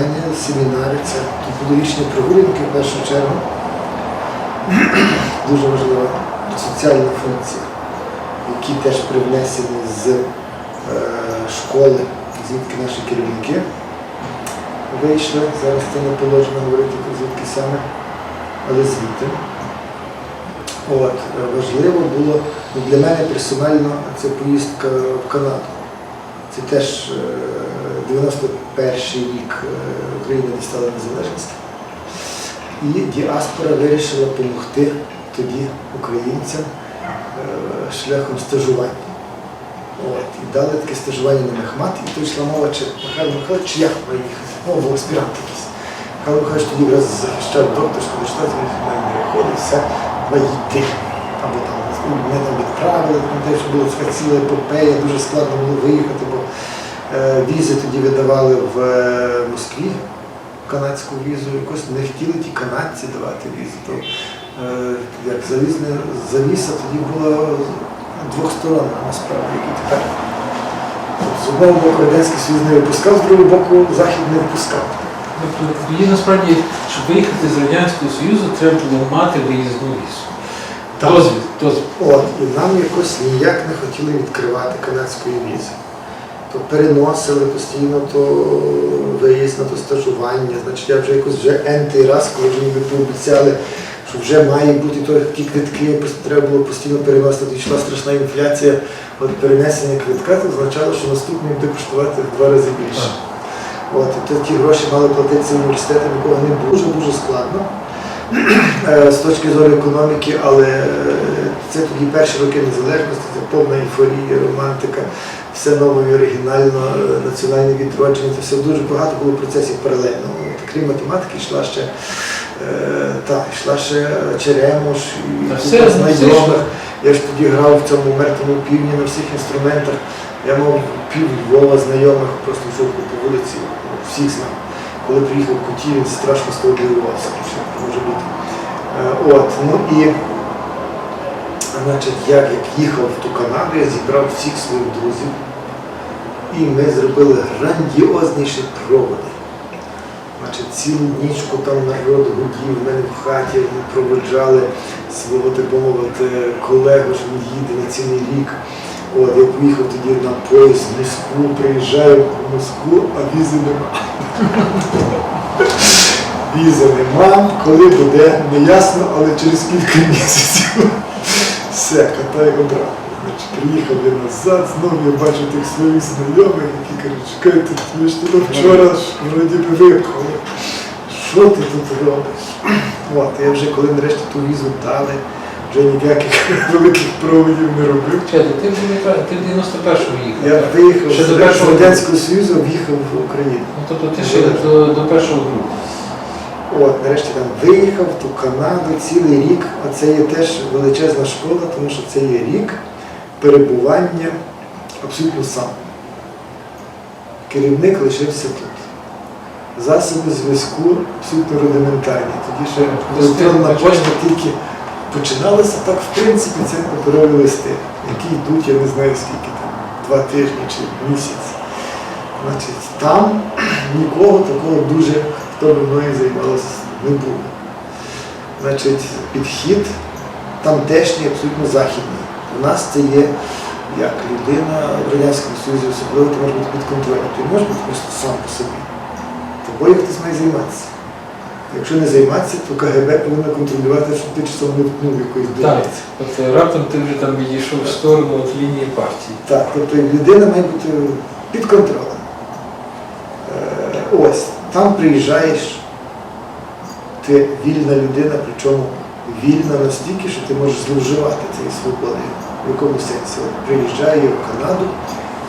мене семінари, це педагогічні прогулянки в першу чергу. Дуже важлива соціальна функція, які теж привнесені з е, школи, звідки наші керівники вийшли. Зараз це не положено говорити, звідки саме, але звідти. От, важливо було ну, для мене персонально це поїздка в Канаду. Це теж е, 91-й рік е, Україна дістала незалежність. І діаспора вирішила допомогти тоді українцям е, шляхом стажування. От, і дали таке стажування на Мехмат, і тут йшла мова, чи Михайло Михайлович, чи я маю їхати. Ну, був аспірант якийсь. Михайло Михайлович тоді якраз захищав докторську диштацію, він мене не виходить, все, має йти. Або там ну, мене там відправили, пам'ятаю, що була така ціла епопея, дуже складно було виїхати, е, візи тоді видавали в е, Москві, канадську візу, якось не хотіли ті канадці давати візу. То, е, як залізне завіса тоді була двосторонна насправді, як і тепер. З одного боку Радянський Союз не випускав, з другого боку Захід не випускав. Тобто тоді насправді, щоб виїхати з Радянського Союзу, треба було мати виїзну візу. Дозвіл. От, і нам якось ніяк не хотіли відкривати канадської візи. То переносили постійно то виїзд на то стажування. Значить, я вже якось вже ентий раз, коли ніби пообіцяли, що вже має бути то, ті квитки, треба було постійно переносити. Тоді йшла страшна інфляція. От перенесення квитка це означало, що наступний буде коштувати в два рази більше. От, і то ті гроші мали платитися університетам, якого не дуже дуже складно е, з точки зору економіки, але е, це тоді перші роки незалежності, це повна ейфорія, романтика, все нове і оригінально, е, національне відродження, це все дуже багато було процесів паралельно. Крім математики, йшла ще. е, Так, йшла ще Черемош і знайомих. Я ж тоді грав в цьому мертвому півдні на всіх інструментах. Я мав пів Львова знайомих, просто йшов по вулиці, всіх знав. Коли приїхав в Куті, він страшно з того дивувався, що може бути. Е, От, ну і значить, я як їхав в ту Канаду, я зібрав всіх своїх друзів. І ми зробили грандіозніші проводи. Значить, цілу нічку там народ гудів, в мене в хаті вони проводжали свого, так би мовити, колегу, що він їде на цілий рік. От, я поїхав тоді на поїзд в Москву, приїжджаю в Москву, а візи нема. Візи нема, коли буде, не ясно, але через кілька місяців. Все, катаю обратно. Значить, приїхав я назад, знову я бачу тих своїх знайомих, які кажуть, чекайте, ви ж тут вчора ж вроді би виїхали. Що ти тут робиш? От, я вже коли нарешті ту візу дали, вже ніяких великих проводів не робив. Чекайте, ти вже не ти в 91-му їхав. Я так? виїхав Ще з до першого Радянського Союзу, в'їхав в Україну. Ну, тобто ти ще до, до першого грудня. От, нарешті там виїхав в ту Канаду цілий рік, а це є теж величезна школа, тому що це є рік перебування абсолютно сам. Керівник лишився тут. Засоби зв'язку абсолютно рудиментарні. Тоді ще електронна пошта тільки починалася, так в принципі це паперові листи, які йдуть, я не знаю скільки там, два тижні чи місяць. Значить, там нікого такого дуже, хто би мною займалося, не було. Значить, підхід тамтешній абсолютно західний. У нас це є як людина в Радянському Союзі, особливо ти може бути під контролем. Ти можеш бути просто сам по собі. Тобою хтось має займатися. Якщо не займатися, то КГБ повинно контролювати, щоб ти часом не вткнув якоїсь Так, дурниці. тобто раптом ти вже там відійшов в сторону від лінії партії. Так, тобто людина має бути під контролем. Е, Ось, там приїжджаєш, ти вільна людина, причому вільна настільки, що ти можеш зловживати цією свободою. В якому сенсі? Приїжджаю в Канаду,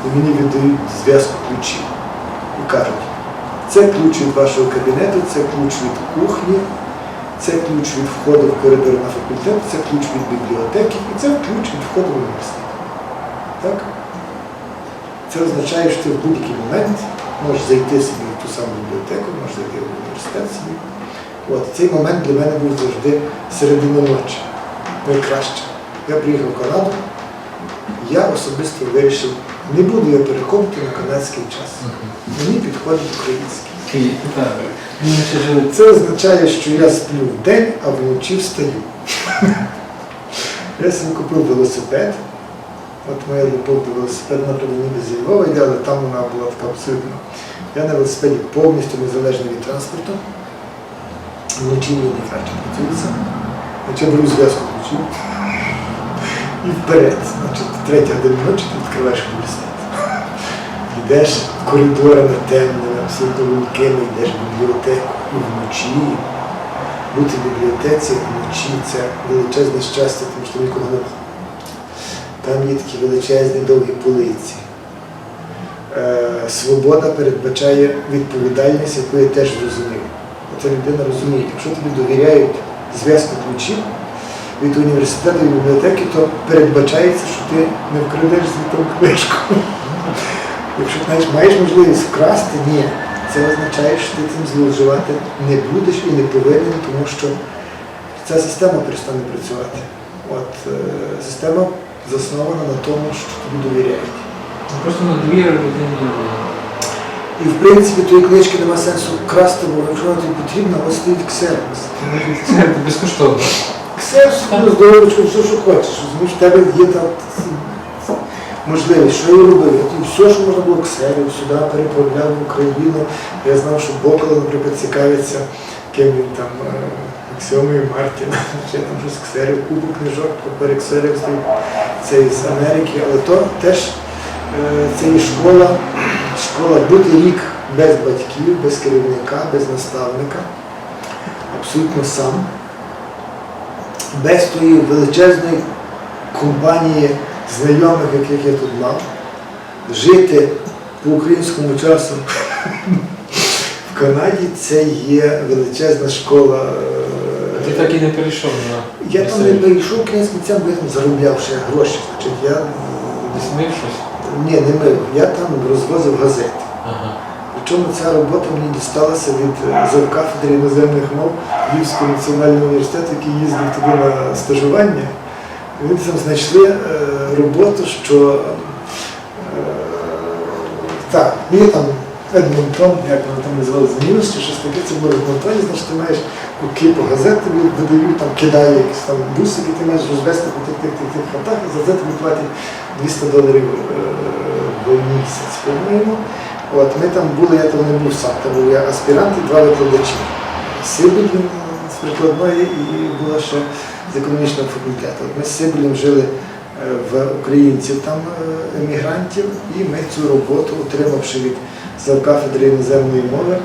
і мені віддають зв'язку ключів. І кажуть, це ключ від вашого кабінету, це ключ від кухні, це ключ від входу в коридор на факультет, це ключ від бібліотеки і це ключ від входу в університет. Так? Це означає, що ти в будь-який момент можеш зайти собі в ту саму бібліотеку, можеш зайти в університет собі. От, цей момент для мене був завжди середина ночі. Найкраще. Я приїхав в Канаду, я особисто вирішив, не буду я переходити на канадський час. Мені підходить український. Це означає, що я сплю в день, а вночі встаю. Я собі купив велосипед. От моя любов до велосипеду, наприклад, ніби зі Львова йде, але там вона була така абсолютно. Я на велосипеді повністю незалежний від транспорту. Вночі мені найкраще працюється. Значить, я беру зв'язку вночі. І вперед. Третя година ночі ти відкриваєш університет. Йдеш коридорами темними, абсолютно лункими, йдеш в бібліотеку вночі. Бути в бібліотеці вночі це величезне щастя, тому що нікого немає. Там є такі величезні довгі полиці. Е, свобода передбачає відповідальність, яку я теж зрозумів. Ця людина розуміє, якщо тобі довіряють зв'язку ключів від університету і бібліотеки, то передбачається, що ти не вкрадеш звітом книжку. Якщо знаєш, маєш можливість вкрасти, ні. Це означає, що ти цим зловживати не будеш і не повинен, тому що ця система перестане працювати. От, е, система заснована на тому, що тобі довіряють. просто на довіру людині. І в принципі тої книжки нема сенсу красти, бо якщо вона тобі потрібна, ось стоїть ксерокс. Це безкоштовно. Ксерокс, ну, здоровочку, все, що хочеш. Розумієш, в тебе є там можливість, що я робив. Я все, що можна було ксерів, сюди переправляв в Україну. Я знав, що Бокола, наприклад, цікавиться, ким він там, е, Аксіомою Мартіна, чи там щось ксерів, кубу книжок, папери ксерів. Це з Америки, але то теж е, це є школа, школа бути рік без батьків, без керівника, без наставника, абсолютно сам, без тої величезної компанії знайомих, яких я тут мав, жити по українському часу в Канаді це є величезна школа. е, Ти так і не перейшов на Я там не перейшов кінець кінцем, бо я там заробляв ще гроші. Значить, я десь мив щось. ні, не мив, я там розвозив газети. Ага. Причому ця робота мені дісталася від е, завкафедри іноземних мов Львівського національного університету, який їздив туди на стажування. Вони там знайшли е, роботу, що е, так, є там Едмонтон, як воно там називалося, Ньюс чи щось таке, це було в Едмонтоні, значить ти маєш купу газет, тобі видають, там кидає якісь там бусики, ти маєш розвести по тих тих тих тих хатах, і за це тобі платять 200 доларів в місяць, по-моєму. От, ми там були, я там не був сам, там був я аспірант і два викладачі. Сибіль з прикладної і була ще з економічного факультету. Ми з Сибілем жили е, в українців там е, емігрантів, і ми цю роботу, отримавши від завкафедри іноземної мови,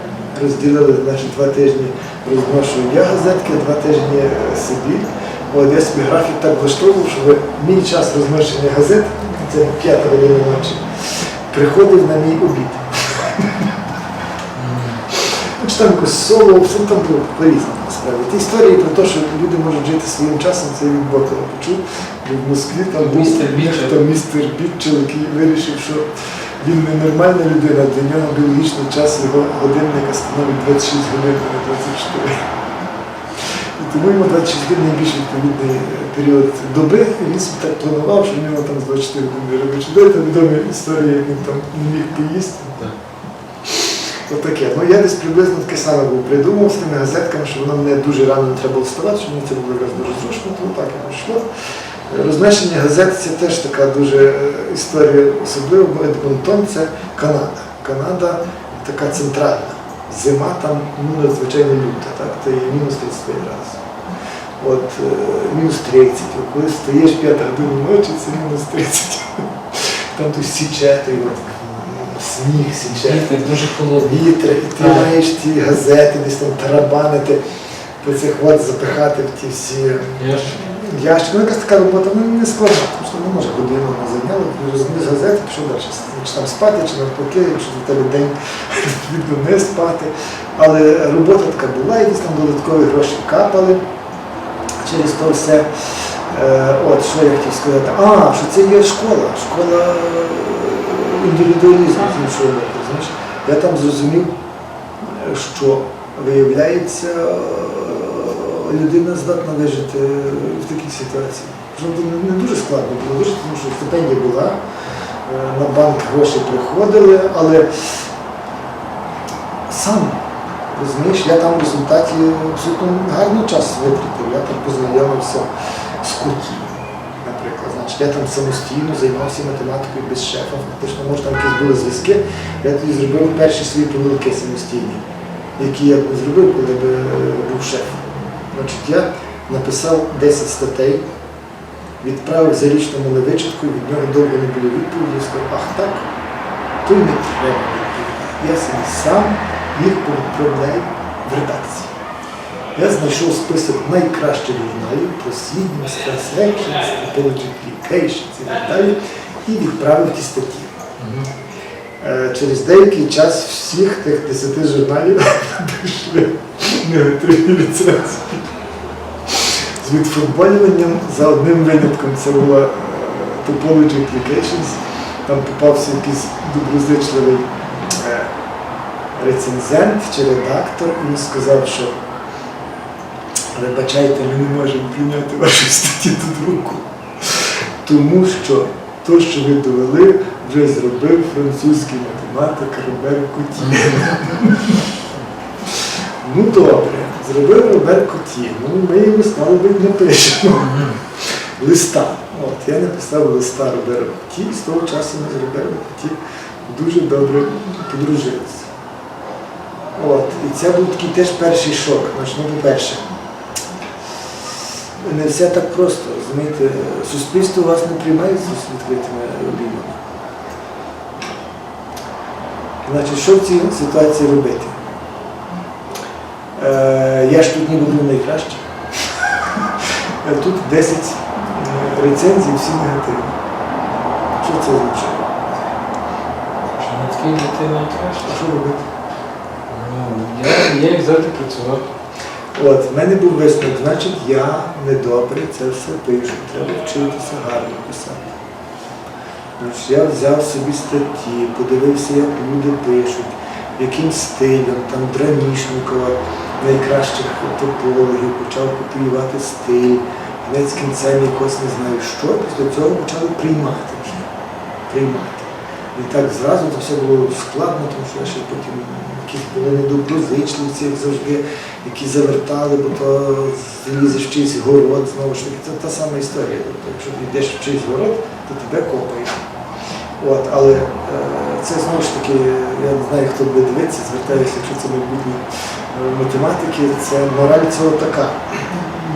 розділили, значить, два тижні розношу я газетки, два тижні е, От я собі графік так влаштовував, щоб мій час розношення газет, це п'ята година ночі, приходив на мій обід. Чи там якось соло, все там було по-різному насправді. Ті історії про те, що люди можуть жити своїм часом, це від Ботова почув. Бо в Москві там був Містер Бітчел. містер Бітчел, який вирішив, що він не нормальна людина, для нього біологічний час його годинника становить 26 годин, а не 24. І тому йому 26 годин найбільш відповідний е, період доби, і він собі так планував, що в нього там з 24 години робочий день, там відомі історії, як він там не міг поїсти. Так. Отаке. Ну я десь приблизно таке саме був придумав з тими газетками, що воно мене дуже рано не треба було вставати, що мені це було якраз дуже зручно, то так і пішло. Рознесення газет це теж така дуже е, історія особлива, бо Едмонтон це Канада. Канада така центральна. Зима там ну, надзвичайно люта, так? Це мінус 35 разів. От е, мінус 30. Коли стоїш 5 годин ночі, це мінус 30. Там тут січе, той от, сніг січе дуже холодний. вітер, і ти маєш ті газети, десь там тарабанити, по цих от запихати в ті всі ящики. Ну, якась така робота, ну не складна, тому що не може годину вона зайняла, ти розумієш газети, пішов далі. Чи там спати, чи навпаки, якщо за тебе день відповідно не спати. Але робота така була, і десь там додаткові гроші капали через то все. Е, От що я хотів сказати. А, що це є школа, школа індивідуалізму з. Знаєш, я там зрозумів, що виявляється, людина здатна вижити в такій ситуації. Не- дуже складно було дуже, тому що стипендія була, е, на банк гроші приходили, але сам розумієш, я там в результаті абсолютно гарний час витратив. Я там познайомився з куті, наприклад. Значить, я там самостійно займався математикою без шефа. Фактично, може там якісь були зв'язки. Я тоді зробив перші свої помилки самостійні, які я зробив, коли б е, був шеф. Значить, я написав 10 статей, відправив зарічному на вичатку, від нього довго не було відповіді, я сказав, ах так, то й не треба відповідати. Я собі сам їх відправляю в редакції. Я знайшов список найкращих журналів про Stress Actions, Topology і так далі, і відправив ті статті. Е, Через деякий час всіх тих 10 журналів дійшли негативні рецензії. З відфутболюванням за одним винятком це була е, Topology Applications. Там попався якийсь доброзичливий е, рецензент чи редактор, і він сказав, що вибачайте, ми не можемо прийняти ваші статті до друку, тому що то, що ви довели, вже зробив французький математик Робер Куті. Ну добре, зробив Робер Куті. Ну ми йому стало би напишемо листа. От, я написав листа Роберу Куті, і з того часу ми з Робером Куті дуже добре подружилися. От, і це був такий теж перший шок. Ну, по-перше, не все так просто. розумієте, Суспільство вас не приймає з відкритими обіймами. Значить, що в цій ситуації робити? Е, я ж тут ніби був найкращий. Тут 10 рецензій, всі негативні. Що це означає? Що на такій дитині краще? А що робити? Ну, я, я як завжди працював. От, в мене був висновок, значить, я недобре це все пишу. Треба вчитися гарно писати. Значить, я взяв собі статті, подивився, як люди пишуть, яким стилем, там Дранішникова, найкращих топологів, почав копіювати стиль, кінець кінцем якось не знаю що. Після цього почали приймати вже. Приймати. І так зразу це все було складно, тому що ще потім якісь були недоброзичливці, як завжди, які завертали, бо то залізеш в чийсь город, знову ж таки, це та сама історія. Тобто, якщо ти йдеш в чийсь город, то тебе копають. От, але е, це знову ж таки, я не знаю, хто буде дивитися, звертаюся, якщо це майбутні е, математики, це мораль цього така.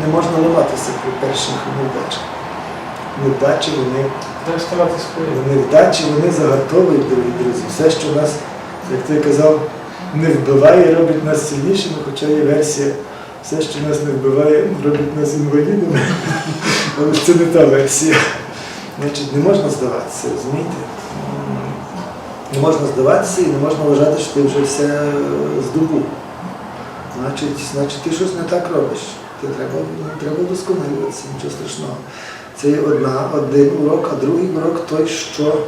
Не можна ламатися при перших невдачах. Невдачі вони. Невдачі вони загартовують, дорогі друзі. Все, що нас, як ти казав, не вбиває, робить нас сильнішими, хоча є версія, все, що нас не вбиває, робить нас інвалідами. Але це не та версія. Значить, не можна здаватися, розумієте? Не можна здаватися і не можна вважати, що ти вже все здобув. Значить, значить, ти щось не так робиш. Ти треба, треба вдосконалюватися, нічого страшного. Це є одна, один урок, а другий урок той, що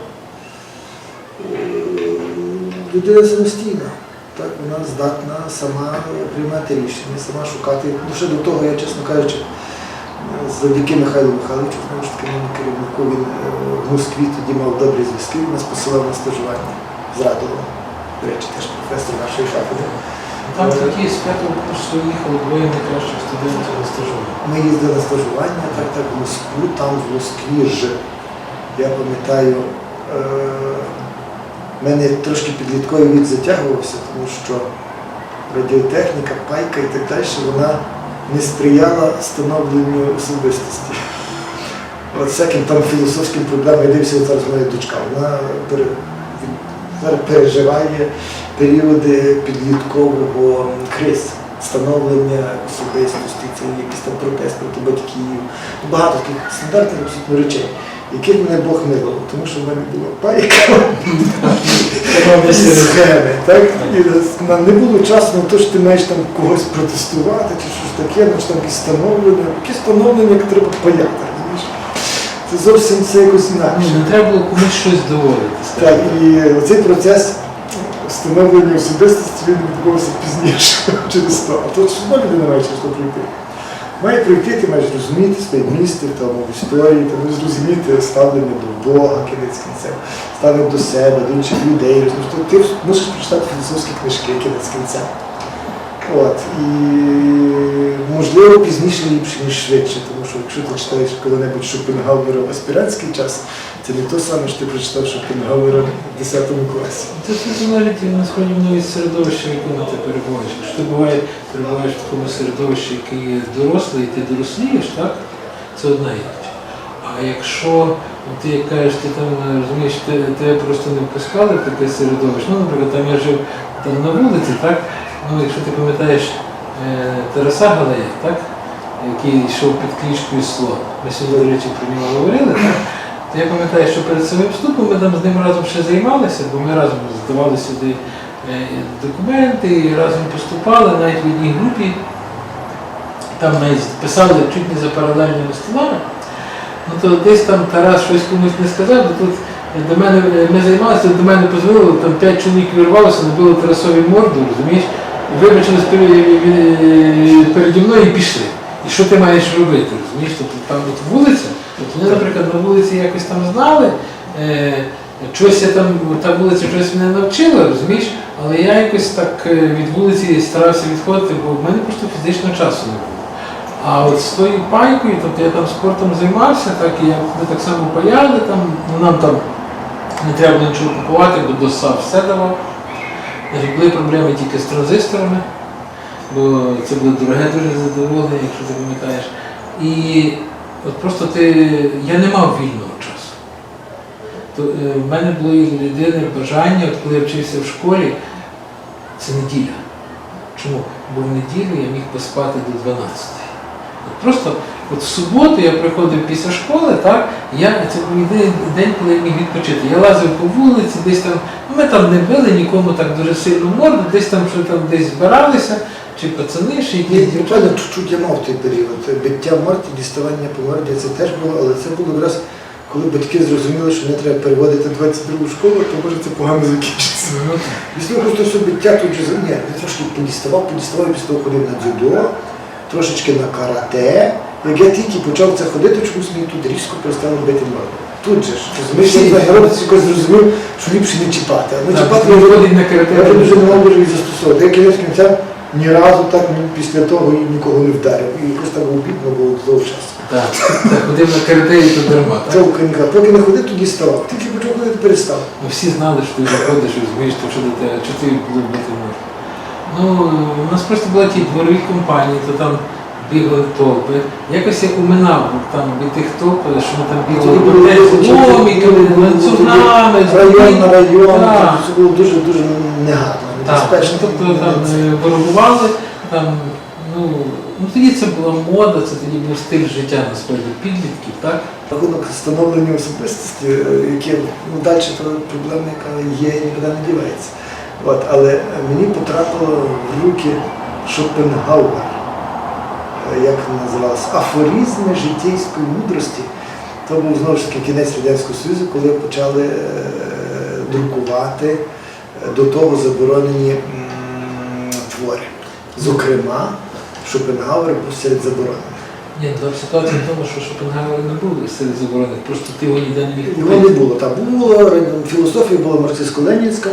е, людина самостійна. Так, вона здатна сама приймати рішення, сама шукати. Ну, ще до того, я, чесно кажучи, завдяки Михайлу Михайловичу, знову ж таки, моєму керівнику, він е, в Москві тоді мав добрі зв'язки, він нас посилав на стажування з Радова. До речі, теж професор нашої кафедри. Там такі з п'ятого курсу їхали двоє найкращих студентів на стажування. Ми їздили на стажування, так, так, в Москву, там в Москві ж, я пам'ятаю, е, мене трошки підлітковий вік затягувався, тому що радіотехніка, пайка і так далі, вона не сприяла становленню особистості. От всяким там філософським проблемам, я дивився зараз моя дочка, вона зараз переживає періоди підліткового криз, становлення особистості, це якийсь там протест проти батьків. Багато таких стандартних абсолютно речей, яких мене Бог милував, тому що в мене була пайка схеми. Не було часу на те, що ти маєш там когось протестувати чи щось таке, ну, там якісь встановлення, якісь встановлення, як треба паяти. Це зовсім це якось інакше. Ну, не треба було комусь щось доводити. Так, і цей процес встановлення особистості він відбувався пізніше через то. А тут одна людина має через то пройти. Має прийти, ти маєш розуміти своє місце там, в історії, маєш зрозуміти ставлення до Бога, кінець кінцем, ставлення до себе, до інших людей. Тобто Ти мусиш прочитати філософські книжки, кінець кінцем. От. І можливо пізніше ліпше, ніж швидше, тому що якщо ти читаєш коли-небудь Шопенгауера в аспірантський час, це не то саме, що ти прочитав Шопенгауера в 10 класі. Це залежить насправді воно від середовища, в якому ти перебуваєш. Якщо ти буває, перебуваєш в такому середовищі, яке є доросле, і ти дорослієш, так? Це одна річ. А якщо ну, ти як кажеш, ти там розумієш, тебе просто не впускали в таке середовище. Ну, наприклад, там я жив там на вулиці, так? Ну, якщо ти пам'ятаєш е, Тараса Галея, так? який йшов під клічкою Слон. Ми сьогодні, до речі, про нього говорили? То я пам'ятаю, що перед самим вступом ми там з ним разом ще займалися, бо ми разом здавали сюди е, документи, і разом поступали навіть в одній групі. Там навіть писали чуть не за паралельними столами. Ну то десь там Тарас щось комусь не сказав, бо тут до мене ми займалися, до мене позвонили, там п'ять чоловік вирвалося, набили Тарасові морду, розумієш, вибачились е, переді мною і пішли. І що ти маєш робити? Розумієш, тобто там от вулиця, от вони, наприклад, на вулиці якось там знали, е, щось я там, та вулиця щось мене навчила, розумієш, але я якось так е, від вулиці старався відходити, бо в мене просто фізично часу не було. А от з тою пайкою, тобто я там спортом займався, так і я, ми так само паяли там, ну нам там не треба нічого купувати, бо доса все давав. Були проблеми тільки з транзисторами, бо це було дороге дуже задоволення, якщо ти пам'ятаєш. І от просто ти, я не мав вільного часу. То, е, в мене було людини бажання, от коли я вчився в школі, це неділя. Чому? Бо в неділю я міг поспати до 12. От просто от в суботу я приходив після школи, так, я, це був день, коли я міг відпочити. Я лазив по вулиці, десь там, ну, ми там не били нікому так дуже сильно морду, десь там що там десь збиралися, чи пацани, чи дівчата. буквально чуть-чуть я мав той період. Биття морді, діставання по морді, це теж було, але це було якраз, коли батьки зрозуміли, що не треба переводити 22 школу, то може це погано закінчиться. Ну, Після того просто все биття тут же ні, я трошки подіставав, подіставав, і після того ходив на дзюдо, трошечки на карате. Як я тільки почав це ходити, чомусь мені тут різко перестали бити морду. Тут же ж, розумієш, я народ якось зрозумів, що ліпше не чіпати. А не чіпати не я вже- дуже не мав дуже їх застосовувати. Я кінець кінця ні разу так після того і нікого не вдарив. І просто так обідно було до того часу. Так, так, ходив на карате і то дарма. Так? Поки не ходив, тоді ставав. Тільки почав ходити, перестав. Ну, всі знали, що ти заходиш і розумієш, то що ти був бити можеш. Ну, у нас просто були ті дворові компанії, то там бігали толпи. Якось я уминав там від тих толп, що ми там десь ломіками, ланцюгами, район на район, Так. це було дуже дуже негарно, небезпечно. тобто там е, там, ну, ну тоді це була мода, це тоді був стиль життя насправді підлітків, так? Рахунок становлення особистості, е, яке ну, далі проблема, яка є нікуди не дівається. От, але мені потрапило в руки Шопенгауер, як він називався, афоризми життєйської мудрості. То був знову ж таки кінець Радянського Союзу, коли почали е, друкувати е, до того заборонені твори. Зокрема, Шопенгауер був серед заборонених. Ні, там ситуація в тому, що Шопенгауер не був серед заборонених, просто ти його ніде не міг Його не було. Там було філософія була марксистсько-ленінська,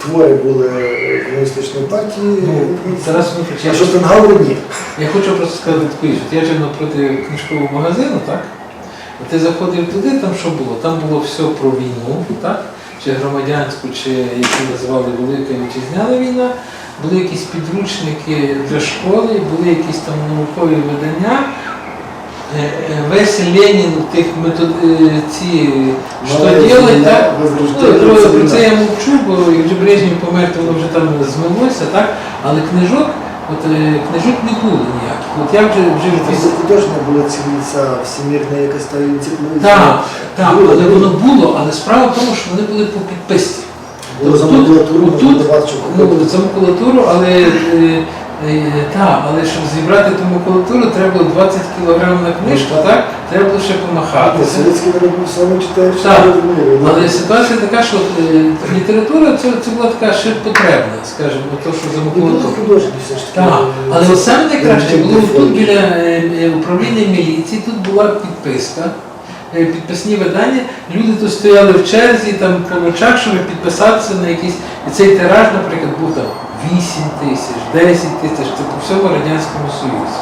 твори були е, комуністичної партії. Ну, зараз а Шопенгауер ні. Я хочу просто сказати таку річ. От Я жив напроти книжкового магазину, так? От ти заходив туди, там що було? Там було все про війну, так? Чи громадянську, чи як її називали Велика Вітчизняна війна, були якісь підручники для школи, були якісь там наукові видання. Е, е, Весь Ленін тих метод е, ці що Малая так? Ну, про, про це я мовчу, бо як вже Брежнєв помер, то воно вже там змилося, так? Але книжок, от книжок не було ніяких. От я вже вже Після художня була цілиця всемірна якась та енциклопедія. так, так, Було, але воно було, але справа в тому, що вони були по підписці. За Тут- макулатуру, отут, можна Ну, за макулатуру, але Так, але щоб зібрати ту макулатуру, треба було 20 кг на книжку, Ну, так. так? Треба було ще помахати. Так. Але ситуація така, що е, література це, це була така ще потребна, скажімо, то, що за макулатуру. Так, але от саме найкраще було тут біля е, е, управління міліції, тут була підписка, е, підписні видання. Люди тут стояли в черзі там по ночах, щоб підписатися на якісь. І цей тираж, наприклад, був там 8 тисяч, 10 тисяч, це по всьому Радянському Союзі.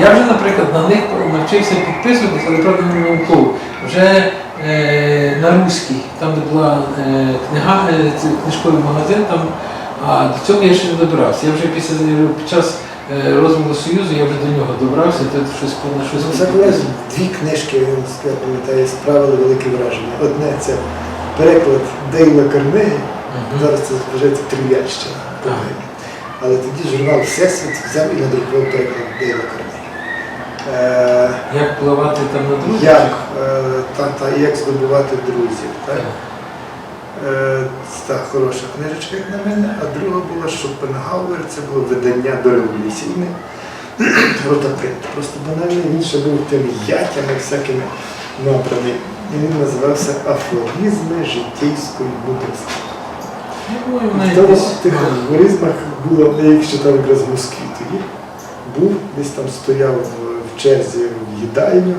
Я вже, наприклад, на них навчився підписуватися, але правда не науково. Вже е, на руській, там де була е, книга, е, книжковий магазин, там, а до цього я ще не добирався. Я вже після під час е, розвитку Союзу я вже до нього добрався, то щось на щось. Ну, Це колись дві книжки, я пам'ятаю, справили велике враження. Одне це переклад Дейла Карнегі, зараз це вважається трив'ячщина. Принаймні. Але тоді журнал Всесвіт взяв і надрукував переклад Дейла Карнегі. Як впливати там на друзів? як, е, та, та, як здобувати друзів. Так? Так. Е, хороша книжечка, як на мене. А друга була Шопенгауер, це було видання дореволюційне. Ротопринт. Просто банально він ще був тими ятями всякими. І він називався Афоризми життєйської мудрості. Думаю, там в тих афоризмах було, я їх читав якраз в Москві тоді. Був, десь там стояв в, черзі в їдальню,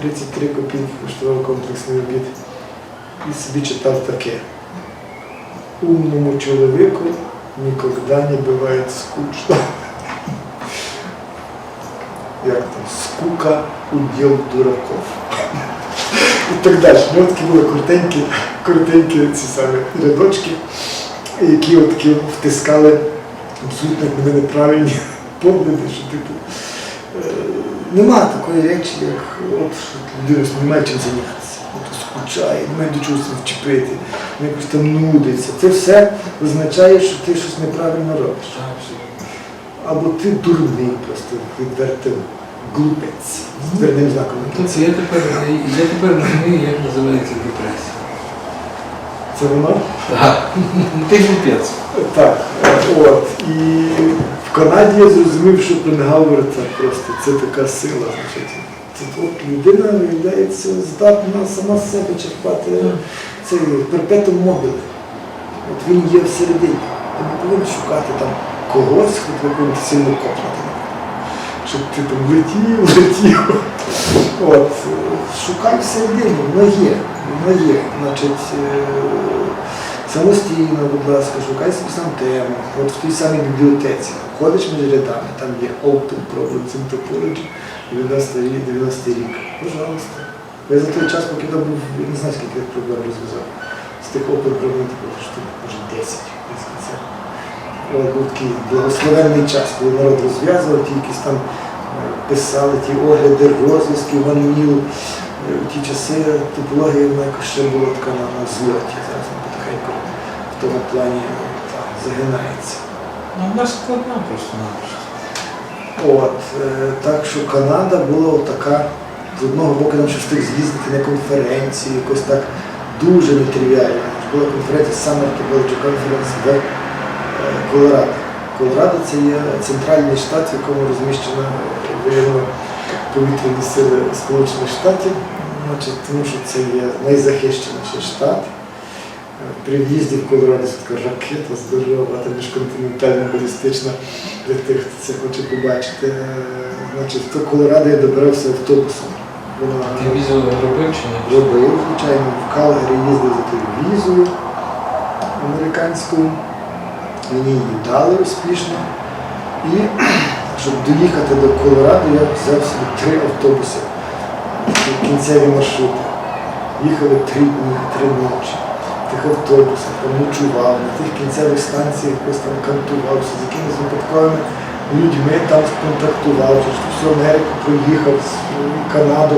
33 копійки коштував комплексний обід. І собі читав таке. Умному чоловіку ніколи не буває скучно. Як там, скука уділ дураков. І так далі. Ну, такі були коротенькі, коротенькі ці самі рядочки, які от такі втискали абсолютно як мене неправильні погляди, що типу. е, Нема такої речі, як от людина немає чим зайнятися. От скучає, немає до чогось вчепити, якось там нудиться. Це все означає, що ти щось неправильно робиш. Або ти дурний просто відвертим глупець з твердим знаком. Тобто я тепер, я тепер розумію, як називається депресія. Це воно? Так. Ти глупець. Так, от. І в Канаді я зрозумів, що Пенгауер це просто це така сила. Значить. Це от людина виявляється здатна сама себе черпати цей перпетум мобіле. От він є всередині. Ти не повинен шукати там когось, хто повинен сильно копнути. Щоб ти там летів, летів. От. Шукай всередині, воно є. Воно є. Значить, е, Самостійно, будь ласка, шукай собі сам тему. От в тій самій бібліотеці. Ходиш між рядами, там є Open Problems in Topology, 90 рік, 90 рік. Пожалуйста. Я за той час, поки там був, я не знаю, скільки я проблем розв'язав. З тих Open Problem штук, може 10. десь це. От був такий благословенний час, коли народ розв'язував, ті якісь там е, писали ті огляди, розв'язки, Ван Міл. Е, В ті часи топологія якось ще була така на, на зльоті. Зараз потихеньку в тому плані так, загинається. Ну, вона складна просто-напросто. От, е, так що Канада була така, з одного боку нам ще встиг з'їздити на конференції, якось так дуже нетривіально. Була конференція Summer Topology Conference в е, Колорадо. Колорадо це є центральний штат, в якому розміщено воєнно-повітряні сили Сполучених Штатів, тому що це є найзахищеніший штат. При в'їзді в Колорадо така ракета здорова, там міжконтинентальна балістична для тих, хто це хоче побачити. Е, Значить, до Колорадо я добирався автобусом. Візу робив чи не? робив, звичайно, в Калгарі їздив за тою візою американською. Мені її дали успішно. І щоб доїхати до Колорадо, я взяв собі три автобуси. Кінцеві маршрути. Їхали три дні, три ночі. Тих автобусах, ночував, на тих кінцевих станціях якось там кантувався, з якимись випадковими людьми там сконтактував, всю Америку проїхав, з- Канаду,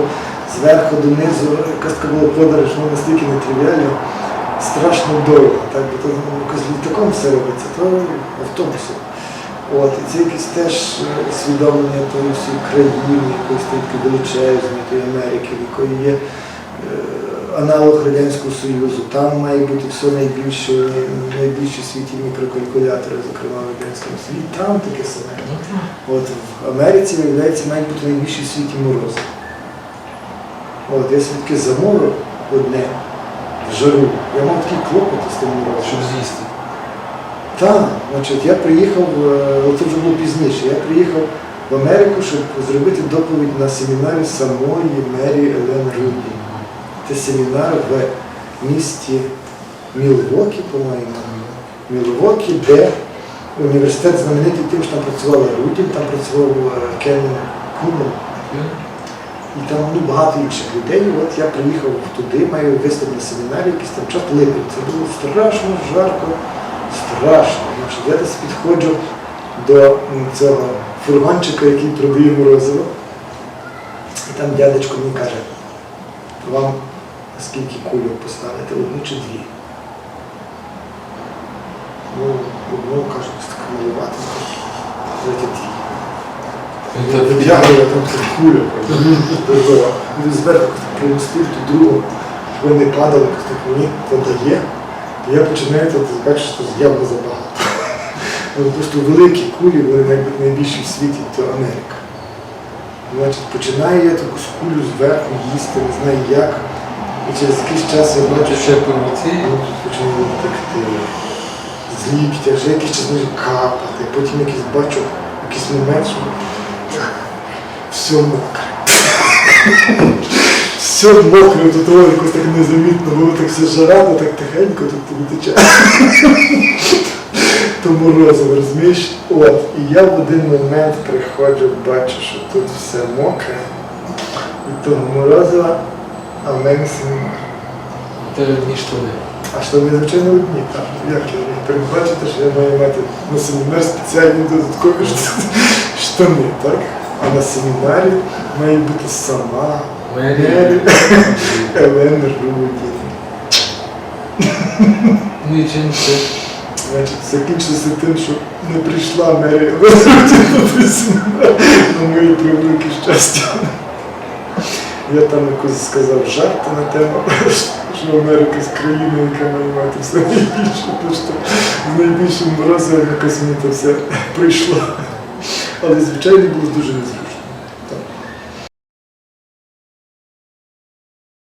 зверху донизу, якась така була подорож, ну настільки нетривіальна, страшно дорого. Так, бо то ну, якось літаком все робиться, то автобусом. От, і це якесь теж е, усвідомлення тої всієї країни, якоїсь такої величезної тої Америки, в якої є е, аналог Радянського Союзу. Там має бути все найбільше, найбільші світі мікрокалькулятори, зокрема в Радянському Союзі. Там таке саме. От в Америці, виявляється, мають бути найбільші в світі морози. От, я таке замовив одне в жару. Я мав такі клопоти з тим морозом. Щоб з'їсти. Так, значить, я приїхав, е, це вже було пізніше, я приїхав в Америку, щоб зробити доповідь на семінарі самої Мері Елен Руді. Це семінар в місті Мілвокі, по-моєму. Мілвокі, де університет знаменитий тим, що там працювала Руді, там працював е, Кеннон Куман. І там ну, багато інших людей. От я приїхав туди, маю виступ на семінарі, якийсь там час липень. Це було страшно, жарко, страшно. Я десь підходжу до цього фургончика, який продає морозиво. І там дядечко мені каже, вам скільки кульок поставити, одну чи дві? Ну, одну, кажу, так малувати, давайте дві. Там цю кулю. Він зверху так примостив ту другу, щоб не падали, так мені подає. І я починаю тут бачиш, що явно забагато. Просто великі кулі, вони найбільші в світі, то Америка. Значить, починаю я таку кулю зверху їсти, не знаю як. І через якийсь час я бачу, що починає текти з ліктя, вже якийсь час може капати, потім якийсь бачу, якийсь момент, що все мокре. Все мокре, тут воно якось так незамітно, було так все жарано, так тихенько, тут тобі тече. То морозиво, розумієш? От, і я в один момент приходжу, бачу, що тут все мокре, від того морозива, а в мене семінар. Те ні штани. А що ви звичайно одні. Як я міг передбачити, що я маю мати на семінар спеціальні додаткові штани, так? А на семінарі має бути сама Мері. Мері Елен Руді. Ну і чим це? Закінчилося тим, що не прийшла Мері Руді на моє превелике щастя. Я там якось сказав жарти на тему, що Америка з країною, яка має мати все найбільше, тому що з найбільшим морозивом якось мені це все прийшло. Але звичайно було дуже незручно.